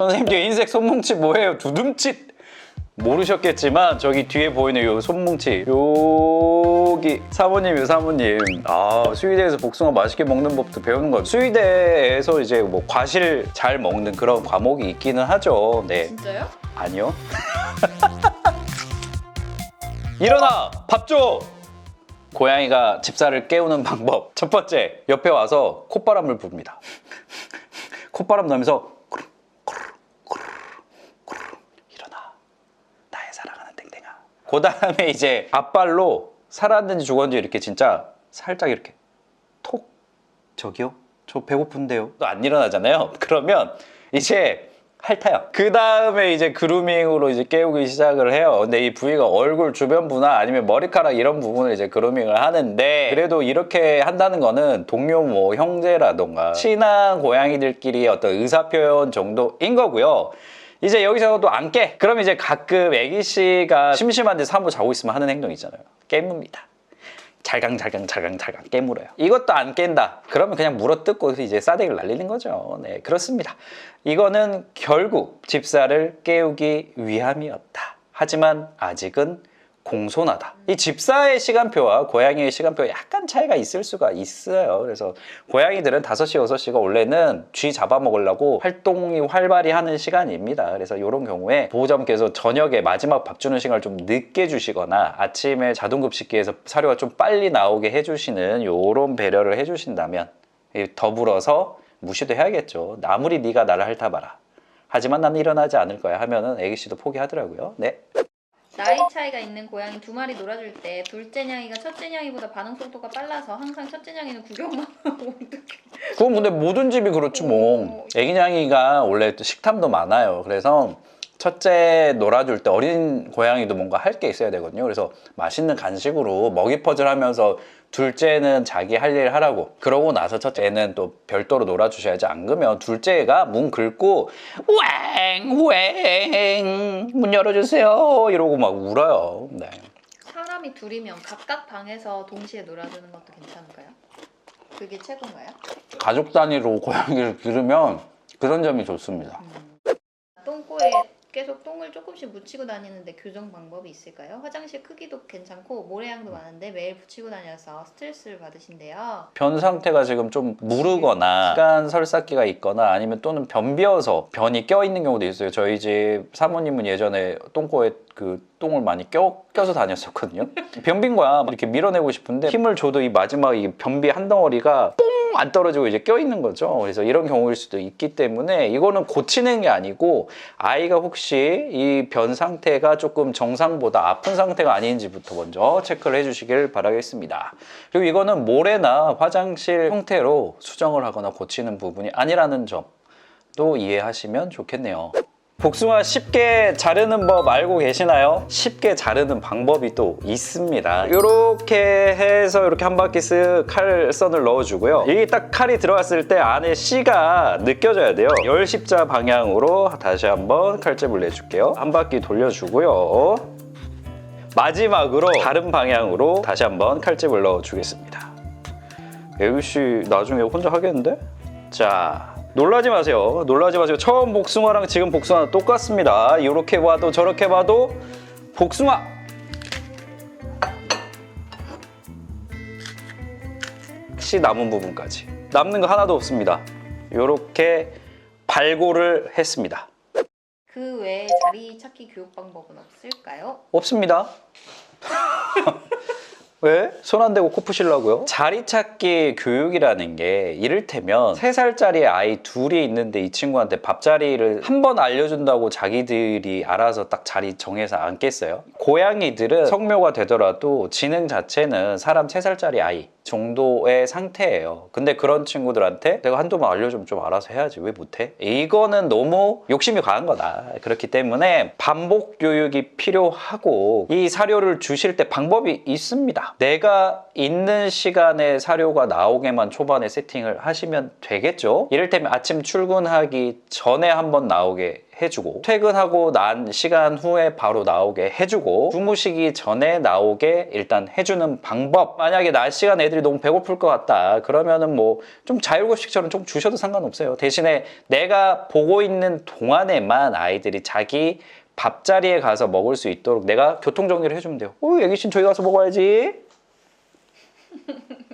선생님 뒤에 흰색 손뭉치 뭐예요? 두둠칫. 모르셨겠지만 저기 뒤에 보이는 요 손뭉치. 여기 사모님이요 사모님. 아 수의대에서 복숭아 맛있게 먹는 법도 배우는 거 수의대에서 이제 뭐 과실 잘 먹는 그런 과목이 있기는 하죠. 네. 진짜요? 아니요. 일어나! 밥 줘! 고양이가 집사를 깨우는 방법. 첫 번째 옆에 와서 콧바람을 부릅니다. 콧바람 넣으면서 꾸르, 꾸르, 꾸르, 꾸르. 일어나 나의 사랑하는 땡땡아 그 다음에 이제 앞발로 살았는지 죽었는지 이렇게 진짜 살짝 이렇게 톡. 저기요? 저 배고픈데요? 또 안 일어나잖아요. 그러면 이제 핥아요. 그 다음에 이제 그루밍으로 이제 깨우기 시작을 해요. 근데 이 부위가 얼굴 주변부나 아니면 머리카락 이런 부분을 이제 그루밍을 하는데 그래도 이렇게 한다는 거는 동료 뭐 형제라던가 친한 고양이들끼리 어떤 의사표현 정도인 거고요 이제 여기서도 안 깨. 그럼 이제 가끔 애기 씨가 심심한데 사무 자고 있으면 하는 행동 있잖아요. 깨뭅니다. 잘강잘강 잘강잘강 깨물어요. 이것도 안 깬다. 그러면 그냥 물어뜯고 이제 싸대기를 날리는 거죠. 네, 그렇습니다. 이거는 결국 집사를 깨우기 위함이었다. 하지만 아직은 공손하다. 이 집사의 시간표와 고양이의 시간표가 약간 차이가 있을 수가 있어요. 그래서 고양이들은 5시, 6시가 원래는 쥐 잡아먹으려고 활동이 활발히 하는 시간입니다. 그래서 이런 경우에 보호자분께서 저녁에 마지막 밥 주는 시간을 좀 늦게 주시거나 아침에 자동급식기에서 사료가 좀 빨리 나오게 해주시는 이런 배려를 해주신다면 이 더불어서 무시도 해야겠죠. 아무리 네가 나를 핥아봐라. 하지만 나는 일어나지 않을 거야 하면은 애기 씨도 포기하더라고요. 네. 나이 차이가 있는 고양이 두 마리 놀아줄 때 둘째 냥이가 첫째 냥이보다 반응 속도가 빨라서 항상 첫째 냥이는 구경만 하고. 그건 근데 모든 집이 그렇지 뭐. 애기 냥이가 원래 또 식탐도 많아요. 그래서 첫째 놀아줄 때 어린 고양이도 뭔가 할 게 있어야 되거든요. 그래서 맛있는 간식으로 먹이 퍼즐 하면서 둘째는 자기 할 일 하라고. 그러고 나서 첫째는 또 별도로 놀아주셔야지. 안 그러면 둘째가 문 긁고 웽웽 문 열어주세요 이러고 막 울어요. 네. 사람이 둘이면 각각 방에서 동시에 놀아주는 것도 괜찮을까요? 그게 최고인가요? 가족 단위로 고양이를 기르면 그런 점이 좋습니다. 똥꼬에 계속 똥을 조금씩 묻히고 다니는데 교정 방법이 있을까요? 화장실 크기도 괜찮고 모래양도 많은데 매일 붙이고 다녀서 스트레스를 받으신대요. 변 상태가 지금 좀 무르거나 시간 설사기가 있거나 아니면 또는 변비어서 변이 껴 있는 경우도 있어요. 저희 집 사모님은 예전에 똥꼬에 그 똥을 많이 껴, 껴서 다녔었거든요. 변비인 거야. 이렇게 밀어내고 싶은데 힘을 줘도 이 마지막 이 변비 한 덩어리가 뽕 안 떨어지고 이제 껴 있는 거죠. 그래서 이런 경우일 수도 있기 때문에 이거는 고치는 게 아니고 아이가 혹시 이 변 상태가 조금 정상보다 아픈 상태가 아닌지부터 먼저 체크를 해주시길 바라겠습니다. 그리고 이거는 모래나 화장실 형태로 수정을 하거나 고치는 부분이 아니라는 점도 이해하시면 좋겠네요. 복숭아 쉽게 자르는 법 알고 계시나요? 쉽게 자르는 방법이 또 있습니다. 이렇게 해서 이렇게 한 바퀴 쓱 칼선을 넣어주고요. 이게 딱 칼이 들어갔을 때 안에 씨가 느껴져야 돼요. 열 십자 방향으로 다시 한번 칼집을 내줄게요. 한 바퀴 돌려주고요. 마지막으로 다른 방향으로 다시 한번 칼집을 넣어주겠습니다. 애기 씨 나중에 혼자 하겠는데? 자, 놀라지 마세요. 놀라지 마세요. 처음 복숭아랑 지금 복숭아 똑같습니다. 이렇게 봐도 저렇게 봐도 복숭아. 혹시 남은 부분까지 남는 거 하나도 없습니다. 이렇게 발골을 했습니다. 그 외에 자리 찾기 교육 방법은 없을까요? 없습니다. 왜? 손 안 대고 코 푸시려고요? 자리 찾기 교육이라는 게 이를테면 3살짜리 아이 둘이 있는데 이 친구한테 밥자리를 한 번 알려준다고 자기들이 알아서 딱 자리 정해서 앉겠어요? 고양이들은 성묘가 되더라도 지능 자체는 사람 3살짜리 아이 정도의 상태예요. 근데 그런 친구들한테 내가 한두 번 알려주면 좀 알아서 해야지 왜 못해? 이거는 너무 욕심이 강한 거다. 그렇기 때문에 반복 교육이 필요하고 이 사료를 주실 때 방법이 있습니다. 내가 있는 시간에 사료가 나오게만 초반에 세팅을 하시면 되겠죠. 이를테면 아침 출근하기 전에 한번 나오게 해주고 퇴근하고 난 시간 후에 바로 나오게 해주고 주무시기 전에 나오게 일단 해주는 방법. 만약에 낮 시간 애들이 너무 배고플 것 같다 그러면은 뭐 좀 자율급식처럼 좀 주셔도 상관없어요. 대신에 내가 보고 있는 동안에만 아이들이 자기 밥자리에 가서 먹을 수 있도록 내가 교통 정리를 해주면 돼요 어 애기신 저기 가서 먹어야지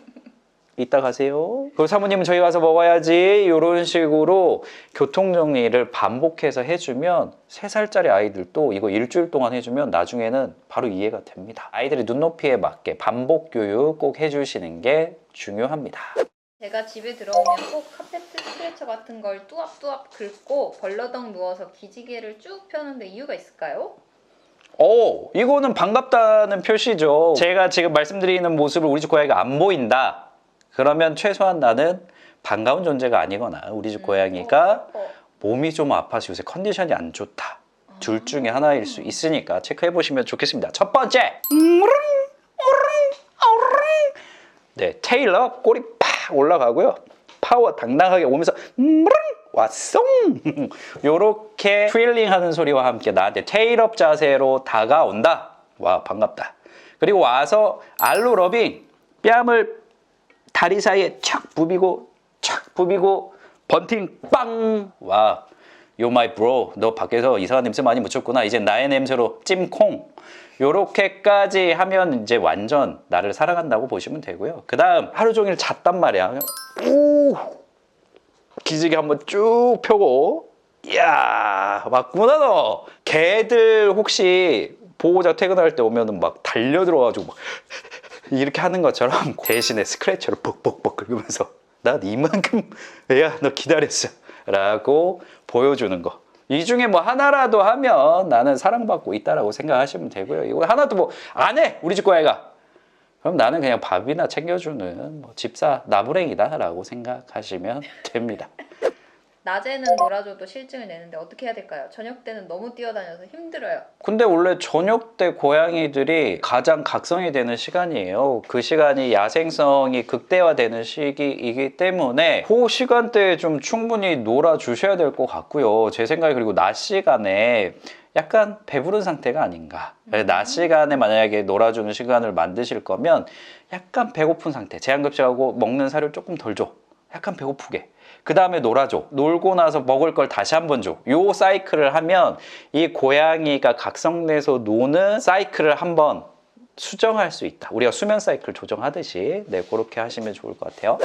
이따 가세요. 그리고 사모님은 저희 가서 먹어야지. 이런 식으로 교통 정리를 반복해서 해주면 3살짜리 아이들도 이거 일주일 동안 해주면 나중에는 바로 이해가 됩니다. 아이들이 눈높이에 맞게 반복 교육 꼭 해주시는 게 중요합니다. 제가 집에 들어오면 꼭 카페트 스트레처 같은 걸 뚜압뚜압 긁고 벌러덩 누워서 기지개를 쭉 펴는데 이유가 있을까요? 오, 이거는 반갑다는 표시죠. 제가 지금 말씀드리는 모습을 우리 집 고양이가 안 보인다. 그러면 최소한 나는 반가운 존재가 아니거나 우리 집 고양이가 어, 몸이 좀 아파서 요새 컨디션이 안 좋다. 둘 중에 하나일 수 있으니까 체크해 보시면 좋겠습니다. 첫 번째, 네 테일러 꼬리 팍 올라가고요. 파워 당당하게 오면서 왔송 요렇게 트윌링 하는 소리와 함께 나한테 테일업 자세로 다가온다. 와 반갑다. 그리고 와서 알로 러빙 뺨을 다리 사이에 착 부비고 착 부비고 번팅 빵! 와, 요 마이 브로. 너 밖에서 이상한 냄새 많이 묻혔구나. 이제 나의 냄새로 찜콩. 요렇게까지 하면 이제 완전 나를 사랑한다고 보시면 되고요. 그 다음 하루 종일 잤단 말이야. 오! 기지개 한번 쭉 펴고 이야 맞구나 너. 개들 혹시 보호자 퇴근할 때 오면은 막 달려 들어가지고 막 이렇게 하는 것처럼 대신에 스크래쳐를 뻑뻑뻑 긁으면서 난 이만큼 야너 기다렸어 라고 보여주는 거. 이 중에 뭐 하나라도 하면 나는 사랑받고 있다라고 생각하시면 되고요. 이거 하나도 뭐 안 해! 우리 집 고양이가. 그럼 나는 그냥 밥이나 챙겨주는 뭐 집사 나부랭이다라고 생각하시면 됩니다. 낮에는 놀아줘도 실증을 내는데 어떻게 해야 될까요? 저녁 때는 너무 뛰어다녀서 힘들어요. 근데 원래 저녁 때 고양이들이 가장 각성이 되는 시간이에요. 그 시간이 야생성이 극대화되는 시기이기 때문에 그 시간대에 좀 충분히 놀아 주셔야 될 것 같고요. 제 생각에 그리고 낮 시간에 약간 배부른 상태가 아닌가. 낮 시간에 만약에 놀아주는 시간을 만드실 거면 약간 배고픈 상태. 제한급식하고 먹는 사료 조금 덜 줘. 약간 배고프게. 그 다음에 놀아줘. 놀고 나서 먹을 걸 다시 한번 줘. 요 사이클을 하면 이 고양이가 각성내서 노는 사이클을 한번 수정할 수 있다. 우리가 수면 사이클 조정하듯이 네 그렇게 하시면 좋을 것 같아요.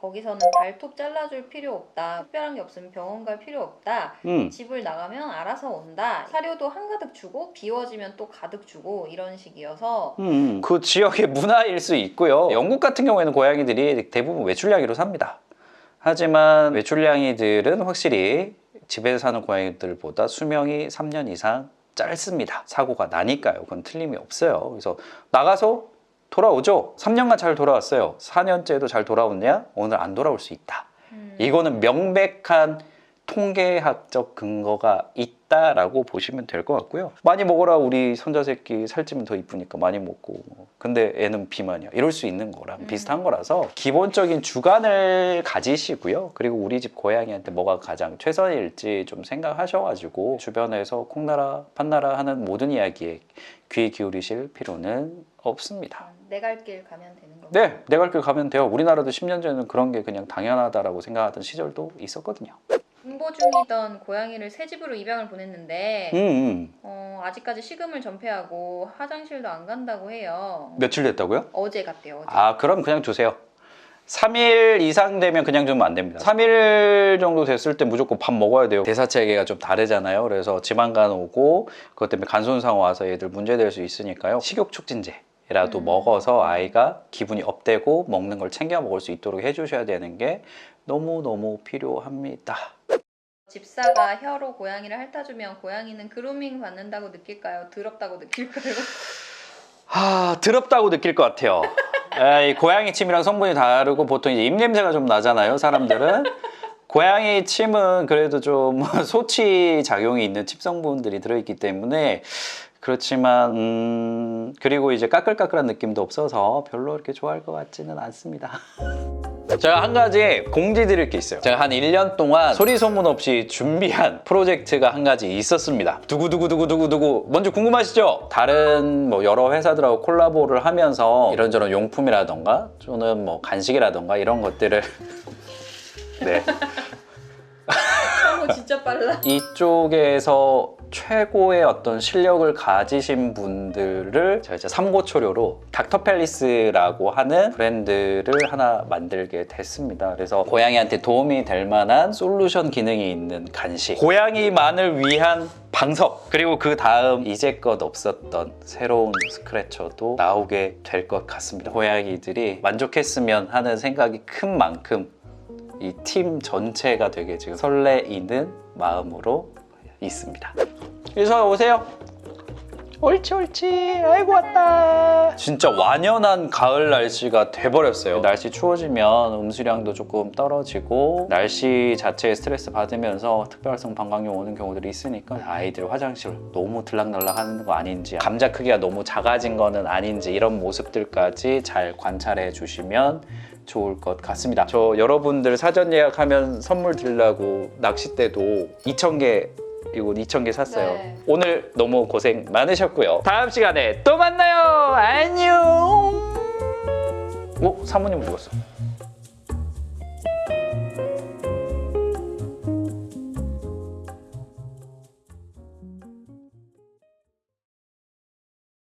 거기서는 발톱 잘라줄 필요 없다. 특별한 게 없으면 병원 갈 필요 없다. 음. 집을 나가면 알아서 온다. 사료도 한가득 주고 비워지면 또 가득 주고 이런 식이어서 음, 그 지역의 문화일 수 있고요. 영국 같은 경우에는 고양이들이 대부분 외출냥이로 삽니다. 하지만 외출냥이들은 확실히 집에서 사는 고양이들보다 수명이 3년 이상 짧습니다. 사고가 나니까요. 그건 틀림이 없어요. 그래서 나가서 돌아오죠. 3년간 잘 돌아왔어요. 4년째도 잘 돌아왔냐? 오늘 안 돌아올 수 있다. 음, 이거는 명백한 통계학적 근거가 있다라고 보시면 될 것 같고요. 많이 먹어라 우리 손자 새끼 살찌면 더 이쁘니까 많이 먹고 근데 애는 비만이야 이럴 수 있는 거랑 음. 비슷한 거라서 기본적인 주관을 가지시고요. 그리고 우리 집 고양이한테 뭐가 가장 최선일지 좀 생각하셔가지고 주변에서 콩나라 판나라 하는 모든 이야기에 귀 기울이실 필요는 없습니다. 내 갈 길 가면 되는 거고. 네, 내 갈 길 가면 돼요. 우리나라도 10년 전에는 그런 게 그냥 당연하다라고 생각하던 시절도 있었거든요. 공보 중이던 고양이를 새 집으로 입양을 보냈는데 음, 음. 어, 아직까지 식음을 전폐하고 화장실도 안 간다고 해요. 며칠 됐다고요? 어제 갔대요. 어제. 아, 그럼 그냥 두세요. 3일 이상 되면 그냥 주면 안 됩니다. 3일 정도 됐을 때 무조건 밥 먹어야 돼요. 대사체계가 좀 다르잖아요. 그래서 지방간 오고 그것 때문에 간 손상 와서 얘들 문제될 수 있으니까요. 식욕 촉진제 라도 음. 먹어서 아이가 기분이 업되고 먹는 걸 챙겨 먹을 수 있도록 해주셔야 되는 게 너무너무 필요합니다. 집사가 혀로 고양이를 핥아주면 고양이는 그루밍 받는다고 느낄까요? 더럽다고 느낄까요? 아, 더럽다고 느낄 것 같아요. 에이, 고양이 침이랑 성분이 다르고 보통 이제 입냄새가 좀 나잖아요, 사람들은. 고양이 침은 그래도 좀 소치 작용이 있는 칩 성분들이 들어있기 때문에 그렇지만 음, 그리고 이제 까끌까끌한 느낌도 없어서 별로 이렇게 좋아할 것 같지는 않습니다. 제가 한 가지 공지 드릴 게 있어요. 제가 한 1년 동안 소리 소문 없이 준비한 프로젝트가 한 가지 있었습니다. 두구두구두구두구두구. 먼저 궁금하시죠? 다른 뭐 여러 회사들하고 콜라보를 하면서 이런저런 용품이라던가 또는 뭐 간식이라던가 이런 것들을 네. 어, 진짜 빨라. 이쪽에서 최고의 어떤 실력을 가지신 분들을 제가 이제 삼고초료로 닥터팰리스라고 하는 브랜드를 하나 만들게 됐습니다. 그래서 고양이한테 도움이 될 만한 솔루션 기능이 있는 간식, 고양이만을 위한 방석, 그리고 그 다음 이제껏 없었던 새로운 스크래쳐도 나오게 될 것 같습니다. 고양이들이 만족했으면 하는 생각이 큰 만큼 이 팀 전체가 되게 지금 설레이는 마음으로 있습니다. 일서 오세요. 옳지 옳지 아이고 왔다 진짜 완연한 가을 날씨가 돼버렸어요 날씨 추워지면 음수량도 조금 떨어지고 날씨 자체에 스트레스 받으면서 특별성 방광염 오는 경우들이 있으니까 아이들 화장실 너무 들락날락 하는 거 아닌지 감자 크기가 너무 작아진 거는 아닌지 이런 모습들까지 잘 관찰해 주시면 좋을 것 같습니다 저 여러분들 사전 예약하면 선물 드리려고 낚싯대도 2,000개 이거 2,000개 샀어요. 네. 오늘 너무 고생 많으셨고요. 다음 시간에 또 만나요. 안녕. 오, 사모님 어디 갔어?